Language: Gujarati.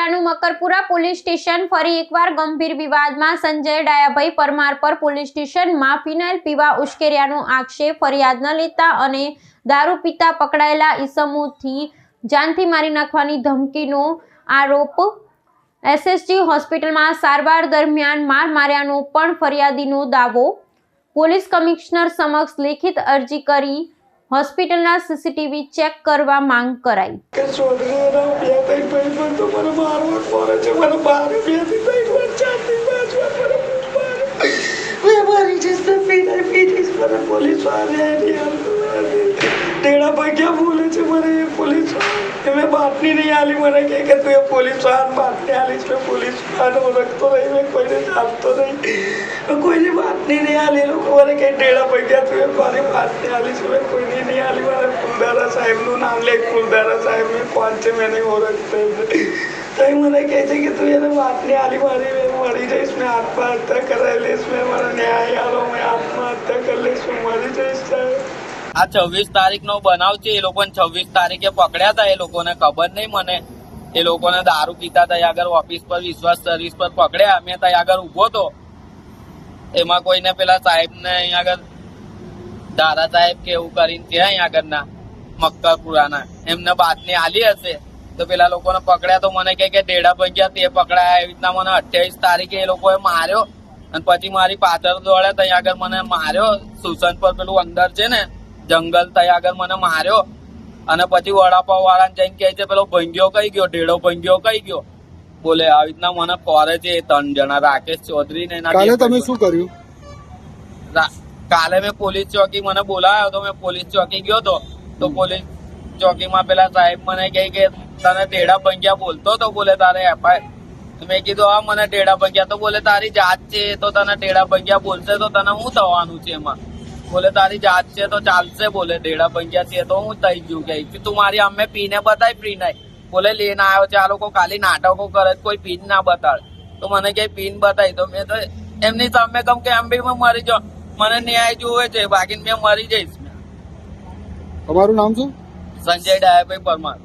જિલ્લાનું મકરપુરા પોલીસ સ્ટેશન ફરી એકવાર ગંભીર વિવાદમાં સંજય ડાયાભાઈ પરમાર પર પોલીસ સ્ટેશનમાં ફિનાઇલ પીવા ઉશ્કેર્યાનો આક્ષેપ, ફરિયાદ ન લેતા અને દારૂ પીતા પકડાયેલા ઈસમોથી જાનથી મારી નાખવાની ધમકીનો આરોપ. એસએસજી હોસ્પિટલમાં સારવાર દરમિયાન માર માર્યાનો પણ ફરિયાદીનો દાવો. પોલીસ કમિશનર સમક્ષ લેખિત અરજી કરી હોસ્પિટલના સીસીટીવી ચેક કરવા માંગ કરાઈ. પોલીસવાળા. ભાઈ ક્યાં બોલે છે, મને પોલીસવાળા મેં બાટની નહીં આલી, મને કહે કે તું એ પોલીસ વાહન બાટની આલીશ, મેં પોલીસ વાહન ઓળખતો નહીં, મેં કોઈને જાણતો નહીં. કોઈની બાટની નહીં આલી, લોકો મને કહે ભાઈ ક્યાં તું એ મારી બાતમી આલીશ મેં કોઈની નહીં આલી. મારે ફૂલદારા સાહેબનું નામ લે, ફૂલદારા સાહેબ મેં કોણ છે, મેં નહીં ઓળખતો. તો એ મને કહે છે કે, તું એને બાતમી આલી, મારી મેં મળી જઈશ, મેં આત્મહત્યા કરાવી લઈશ, મેં મારા ન્યાય આલો, મેં આત્મહત્યા કરી લઈશ, હું મરી જઈશ, સાહેબ. આ છવ્વીસ તારીખ નો બનાવ છે, એ લોકોને છવ્વીસ તારીખે પકડ્યા હતા એ લોકોને ખબર નહીં મને. એ લોકોને દારૂ પીતા ત્યાં આગળ ઓફિસ પર, વિશ્વાસ સર્વિસ પર પકડ્યા. મેં ત્યાં આગળ ઊભો તો. એમાં કોઈને પેલા સાહેબ ને અહીંયા આગળ, દાદા સાહેબ કે એવું કરીને છે અહીંયા આગળના, મક્કરપુરાના. એમને બાતમી આલી હશે. તો પેલા લોકોને પકડ્યા તો મને કે ડેડા પંચ્યા તે પકડાયા. એવી રીતના મને અઠ્યાવીસ તારીખે એ લોકોએ માર્યો. અને પછી મારી પાછળ દોડે ત્યાં આગળ મને માર્યો. સુસન પર પેલું અંદર છે ને જંગલ ત્યાં આગળ મને માર્યો. અને પછી વડાપાવ વાળાને જઈને કહે છે પેલો ભંગ્યો કઈ ગયો? ઢેડો ભંગ્યો કઈ ગયો? બોલે આવી રીતના મને કોરે છે ત્રણ જણા રાકેશ ચૌધરી ને કાલે તમે શું કર્યું? કાલે મેં પોલીસ ચોકી મને બોલાયો તો મેં પોલીસ ચોકી ગયો તો. તો પોલીસ ચોકીમાં પેલા સાહેબ મને કહે કે તને ટેડા ભંગ્યા બોલતો તો બોલે તારે એફઆઈ મેં કીધું હા મને ટેડા ભંગ્યા તો બોલે તારી જાત છે તો તને ટેડા ભંગ્યા બોલશે તો તને શું થવાનું છે એમાં? બોલે તારી જાત છે તો ચાલશે બોલે દેડા ભંગ્યા છે તો હું થઈ ગયું કે તું મારી અમે પીને બતાય પી નહીં. બોલે લઈને આવ્યો છે આ લોકો ખાલી નાટકો કરે કોઈ પીન ના બતાડ તો મને કે પીન બતાવી તો મેં તો એમની સામે કમ કે એમ બી મેં મરી જાઉં. મને ન્યાય જોવે છે બાકી મેં મરી જઈશ. તમારું નામ શું? સંજય ડાયાભાઈ પરમાર.